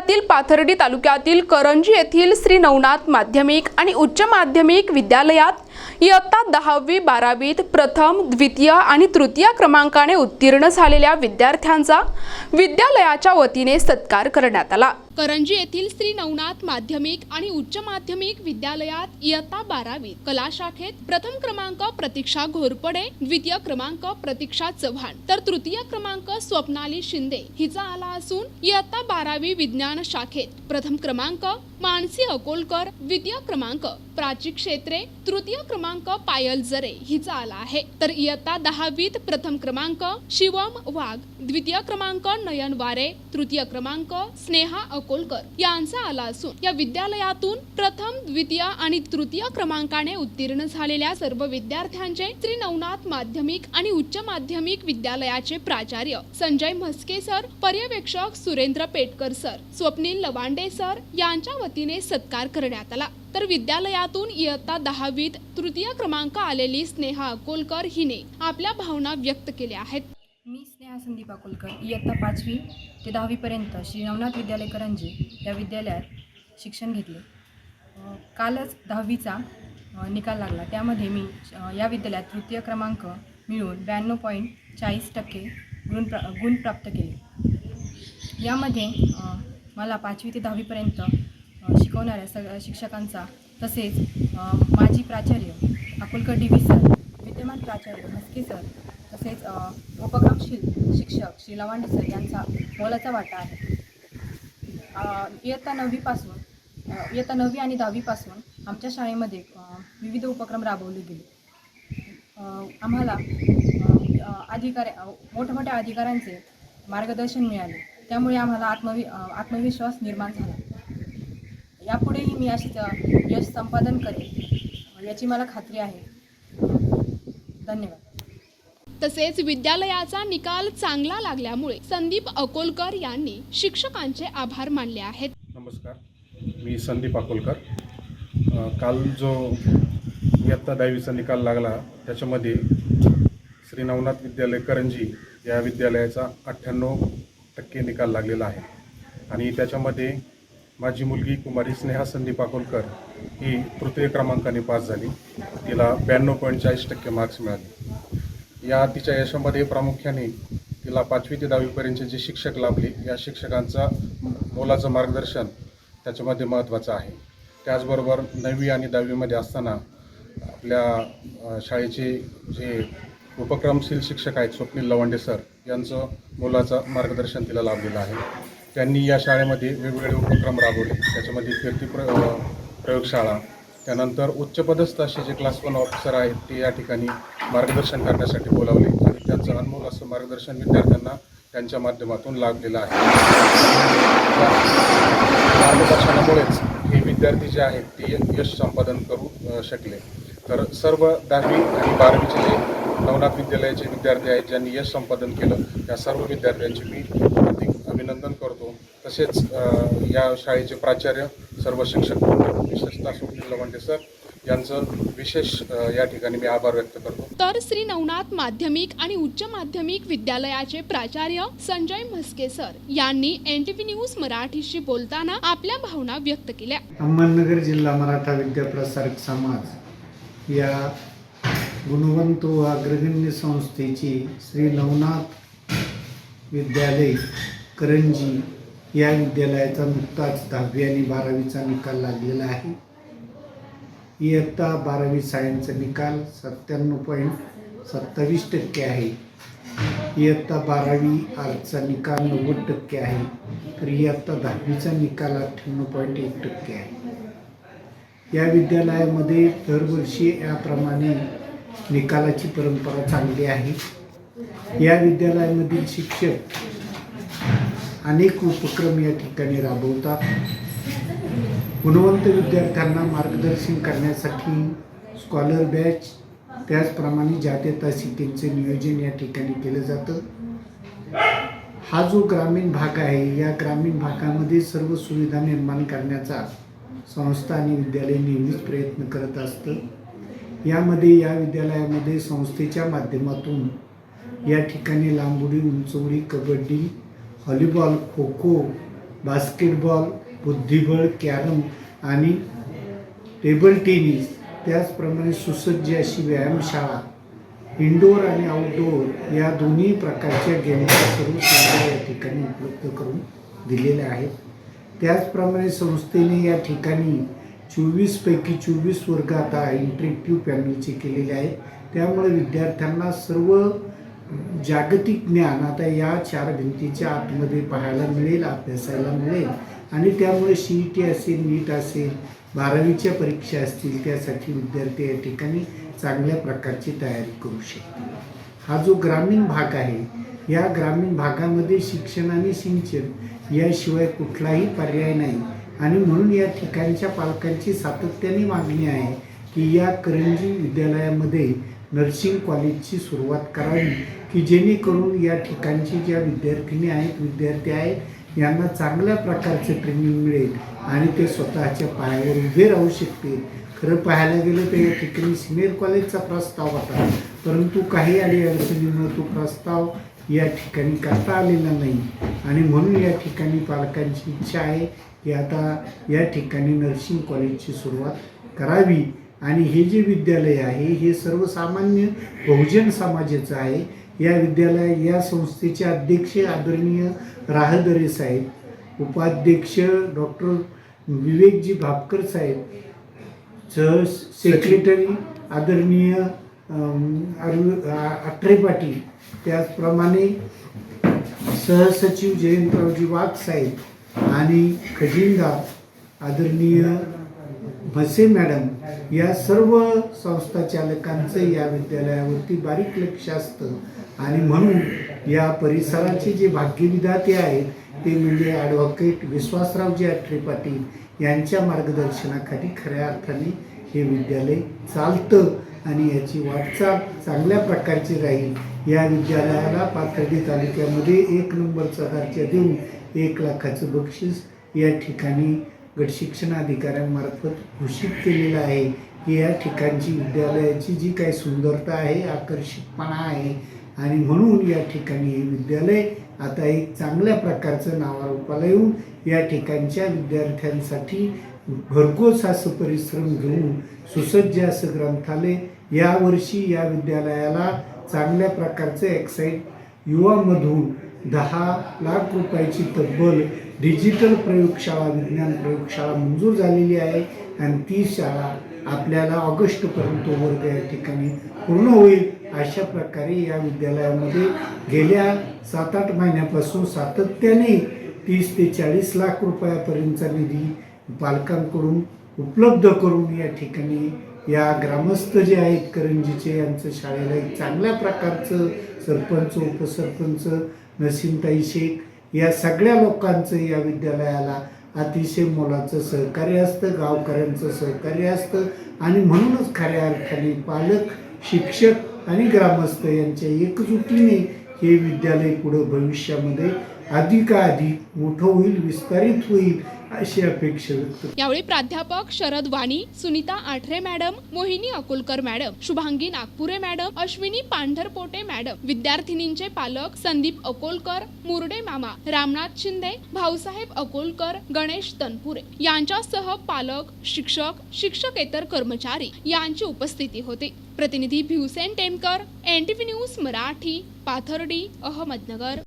जिल्ह्यातील पाथर्डी तालुक्यातील करंजी येथील श्री नवनाथ माध्यमिक आणि उच्च माध्यमिक विद्यालयात इयत्ता दहावी बारावीत प्रथम द्वितीय आणि तृतीय क्रमांकाने उत्तीर्ण झालेल्या विद्यार्थ्यांचा विद्यालयाच्या वतीने सत्कार करण्यात आला. करंजी येथील श्री नवनाथ माध्यमिक आणि उच्च माध्यमिक विद्यालयात इयत्ता बारावीत कला शाखेत प्रथम क्रमांक प्रतीक्षा घोरपडे द्वितीय क्रमांक प्रतीक्षा चव्हाण तर तृतीय क्रमांक स्वप्नाली शिंदे हिचा आला असून इयत्ता बारावी विज्ञान शाखेत प्रथम क्रमांक मानसी अकोलकर द्वितीय क्रमांक प्राची क्षेत्रे तृतीय क्रमांक पायल जरे हिचा आला आहे. तर इयत्ता दहावीत प्रथम क्रमांक शिवम वाघ. द्वितीय क्रमांक नयन वारे. तृतीय क्रमांक स्नेहा अकोलकर. यांचा आला असून या विद्यालयातून प्रथम द्वितीय आणि तृतीय क्रमांकाने उत्तीर्ण झालेल्या सर्व विद्यार्थ्यांचे श्री नवनाथ माध्यमिक आणि उच्च माध्यमिक विद्यालयाचे प्राचार्य संजय म्हस्के सर पर्यवेक्षक सुरेंद्र पेटकर सर स्वप्नील लवांडे सर यांच्या वतीने सत्कार करण्यात आला. तर विद्यालयातून इयत्ता दहावीत तृतीय क्रमांक आलेली स्नेहा अकोलकर हिने आपल्या भावना व्यक्त केल्या आहेत. मी स्नेहा संदीप अकोलकर इयत्ता पाचवी ते दहावीपर्यंत श्री नवनाथ विद्यालय करंजे या विद्यालयात शिक्षण घेतले. कालच दहावीचा निकाल लागला. त्यामध्ये मी या विद्यालयात तृतीय क्रमांक मिळवून ब्याण्णव पॉईंट चाळीस टक्के गुण प्रा गुण प्राप्त केले. यामध्ये मला पाचवी ते दहावीपर्यंत शिकवणाऱ्या सग शिक्षकांचा तसेच माजी प्राचार्य अकोलकर डी व्ही सर विद्यमान प्राचार्य म्हस्के सर तसेच उपक्रमशील शिक्षक श्री लवांडे सर यांचा मोलाचा वाटा आहे. इयत्ता नववीपासून इयत्ता नववी आणि दहावीपासून आमच्या शाळेमध्ये विविध उपक्रम राबवले गेले. आम्हाला अधिकाऱ्या मोठमोठ्या अधिकाऱ्यांचे मार्गदर्शन मिळाले. त्यामुळे आम्हाला आत्मवि आत्मविश्वास निर्माण झाला. यापुढेही मी अशीच यश संपादन करेन. याची मला खात्री आहे. धन्यवाद. तसेच विद्यालयाचा निकाल चांगला लागल्यामुळे संदीप अकोलकर यांनी शिक्षकांचे आभार मानले आहेत. नमस्कार. मी संदीप अकोलकर. काल जो इयत्ता दहावीचा निकाल लागला त्याच्यामध्ये श्री नवनाथ विद्यालय करंजी या विद्यालयाचा अठ्ठ्याण्णव टक्के निकाल लागलेला आहे. आणि त्याच्यामध्ये माझी मुलगी कुमारी स्नेहा संदीप अकोलकर ही तृतीय क्रमांकाने पास झाली. तिला ब्याण्णव पॉईंट चाळीस टक्के मार्क्स मिळाले. या तिच्या यशामध्ये प्रामुख्याने तिला पाचवी ते दहावीपर्यंतचे जे शिक्षक लाभले या शिक्षकांचा मोलाचं मार्गदर्शन त्याच्यामध्ये महत्त्वाचं आहे. त्याचबरोबर नववी आणि दहावीमध्ये असताना आपल्या शाळेचे जे उपक्रमशील शिक्षक आहेत स्वप्नील लवंडे सर यांचं मोलाचं मार्गदर्शन तिला लाभलेलं आहे. त्यांनी या शाळेमध्ये वेगवेगळे उपक्रम राबवले. त्याच्यामध्ये फिरती प्र प्रयोगशाळा त्यानंतर उच्चपदस्थ असे जे क्लास वन ऑफिसर आहेत ते या ठिकाणी मार्गदर्शन करण्यासाठी बोलावले. आणि त्यांचं अनमोल असं मार्गदर्शन विद्यार्थ्यांना त्यांच्या माध्यमातून लाभलेलं आहे. मार्गदर्शनामुळेच हे विद्यार्थी जे आहेत ते यश संपादन करू शकले. तर सर्व दहावी आणि बारावीचे जे नवनाथ विद्यालयाचे विद्यार्थी आहेत ज्यांनी यश संपादन केलं त्या सर्व विद्यार्थ्यांची मी अभिनंदन करतो. तसेच या शाळेचे प्राचार्य सर्व शिक्षक विशेषतः सुनील लवंडे सर यांचं विशेष या ठिकाणी मी आभार व्यक्त करतो. तर श्री नवनाथ माध्यमिक आणि उच्च माध्यमिक विद्यालयाचे प्राचार्य संजय म्हस्के सर यांनी एन टी व्ही न्यूज मराठीशी बोलताना आपल्या भावना व्यक्त केल्या. अहमदनगर जिल्हा मराठा विद्याप्रसारक समाज या गुणवंत व अग्रगण्य संस्थेची श्री नवनाथ विद्यालय करंजी या विद्यालयाचा नुकताच दहावी आणि बारावीचा निकाल लागलेला आहे. इयत्ता बारावी सायन्सचा निकाल सत्त्याण्णव पॉईंट सत्तावीस टक्के आहे. इयत्ता बारावी आर्टचा निकाल नव्वद टक्के आहे. तर इयत्ता दहावीचा निकाल अठ्ठ्याण्णव पॉईंट एक टक्के आहे. या विद्यालयामध्ये दरवर्षी याप्रमाणे निकालाची परंपरा चांगली आहे. या विद्यालयामधील शिक्षक अनेक उपक्रम या ठिकाणी राबवतात. गुणवंत विद्यार्थ्यांना मार्गदर्शन करण्यासाठी स्कॉलर बॅच त्याचप्रमाणे जाते तासिकेंचे नियोजन या ठिकाणी केलं जातं. हा जो ग्रामीण भाग आहे या ग्रामीण भागामध्ये सर्व सुविधा निर्माण करण्याचा संस्था आणि विद्यालय नेहमीच प्रयत्न करत असतं. यामध्ये या विद्यालयामध्ये संस्थेच्या माध्यमातून या ठिकाणी लांबुडी उंचवडी कबड्डी व्हॉलीबॉल खो खो बास्केटबॉल बुद्धिबळ कॅरम आणि टेबल टेनिस त्याचप्रमाणे सुसज्ज अशी व्यायामशाळा इनडोअर आणि आउटडोअर या दोन्ही प्रकारच्या गेमच्या सर्व सुविधा या ठिकाणी उपलब्ध करून दिलेल्या आहेत. त्याचप्रमाणे संस्थेने या ठिकाणी चोवीसपैकी चोवीस वर्ग आता इंटरेक्टिव्ह पॅनलचे केलेले आहेत. त्यामुळे विद्यार्थ्यांना सर्व जागतिक ज्ञान आता या चार भिंतीच्या आतमध्ये पाहायला मिळेल अभ्यासायला मिळेल. आणि त्यामुळे सी ई टी असेल नीट असेल बारावीच्या परीक्षा असतील त्यासाठी विद्यार्थी या ठिकाणी चांगल्या प्रकारची तयारी करू शकतील. हा जो ग्रामीण भाग आहे या ग्रामीण भागामध्ये शिक्षण आणि सिंचन याशिवाय कुठलाही पर्याय नाही. आणि म्हणून या ठिकाणच्या पालकांची सातत्याने मागणी आहे की या करंजी विद्यालयामध्ये नर्सिंग कॉलेजची सुरुवात करावी की जेणेकरून या ठिकाणची ज्या विद्यार्थिनी आहेत विद्यार्थी आहेत यांना चांगल्या प्रकारचं ट्रेनिंग मिळेल आणि ते स्वतःच्या पायावर उभे राहू शकतील. खरं पाहायला गेलं तर या ठिकाणी सिनियर कॉलेजचा प्रस्ताव होता परंतु काही अडीअडचणीमुळे तो प्रस्ताव या ठिकाणी करता आलेला नाही. आणि म्हणून या ठिकाणी पालकांची इच्छा आहे की आता या ठिकाणी नर्सिंग कॉलेजची सुरुवात करावी. आणि हे जे विद्यालय आहे हे सर्वसामान्य बहुजन समाजाचं आहे. या विद्यालय या संस्थेचे अध्यक्ष आदरणीय राहदरे साहेब उपाध्यक्ष डॉक्टर विवेकजी भापकर साहेब सह सेक्रेटरी आदरणीय अठरे पाटील त्याचप्रमाणे सहसचिव जयंतरावजी वाघ साहेब आणि खजिनदार आदरणीय भसे मॅडम या सर्व संस्था चालकांचं या विद्यालयावरती बारीक लक्ष असतं. आणि म्हणून या परिसराचे जे भाग्यविधाते आहेत ते म्हणजे ॲडव्होकेट विश्वासरावजी अठरे पाटील यांच्या मार्गदर्शनाखाली खऱ्या अर्थाने हे विद्यालय चालतं आणि याची वाटचाल चांगल्या प्रकारची राहील. या विद्यालयाला पाथर्डी तालुक्यामध्ये एक नंबरचा दर्जा देऊन एक लाखाचं बक्षीस या ठिकाणी गटशिक्षण अधिकाऱ्यांमार्फत घोषित केलेलं आहे की या ठिकाणची विद्यालयाची जी काही सुंदरता आहे आकर्षकपणा आहे आणि म्हणून या ठिकाणी हे विद्यालय आता एक चांगल्या प्रकारचं नावारूपाला येऊन या ठिकाणच्या विद्यार्थ्यांसाठी भरघोस असं परिश्रम घेऊन सुसज्ज असं ग्रंथालय यावर्षी या विद्यालयाला चांगल्या प्रकारचं एक्साईट युवामधून दहा लाख रुपयाची तब्बल डिजिटल प्रयोगशाळा विज्ञान प्रयोगशाळा मंजूर झालेली आहे आणि ती शाळा आपल्याला ऑगस्टपर्यंत वर्ग या ठिकाणी पूर्ण होईल अशा प्रकारे या विद्यालयामध्ये गेल्या सात आठ महिन्यापासून सातत्याने तीस ते चाळीस लाख रुपयापर्यंतचा निधी पालकांकडून उपलब्ध करून या ठिकाणी या ग्रामस्थ जे आहेत करंजीचे यांचं शाळेला एक चांगल्या प्रकारचं सरपंच उपसरपंच नसीमताई शेख या सगळ्या लोकांचं या विद्यालयाला अतिशय मोलाचं सहकार्य असतं गावकऱ्यांचं सहकार्य असतं आणि म्हणूनच खऱ्या अर्थाने पालक शिक्षक आणि ग्रामस्थ यांच्या एकजुटीने हे विद्यालय पुढं भविष्यामध्ये अधिकाधिक मोठं होईल विस्तारित होईल अशी अपेक्षा व्यक्त यावेळी प्राध्यापक Sharad Wani Sunita Athare madam Mohini Akolkar madam Shubhangi Nagpure madam Ashwini Pandharpote madam विद्यार्थिनींचे पालक संदीप अकोलकर मुरडे मामा रामनाथ शिंदे भाऊसाहेब अकोलकर गणेश तनपुरे यांच्यासह पालक शिक्षक शिक्षकेतर कर्मचारी यांची उपस्थिती होती. प्रतिनिधी Bhivsen Temkar N T V news Marathi Pathardi Ahmednagar.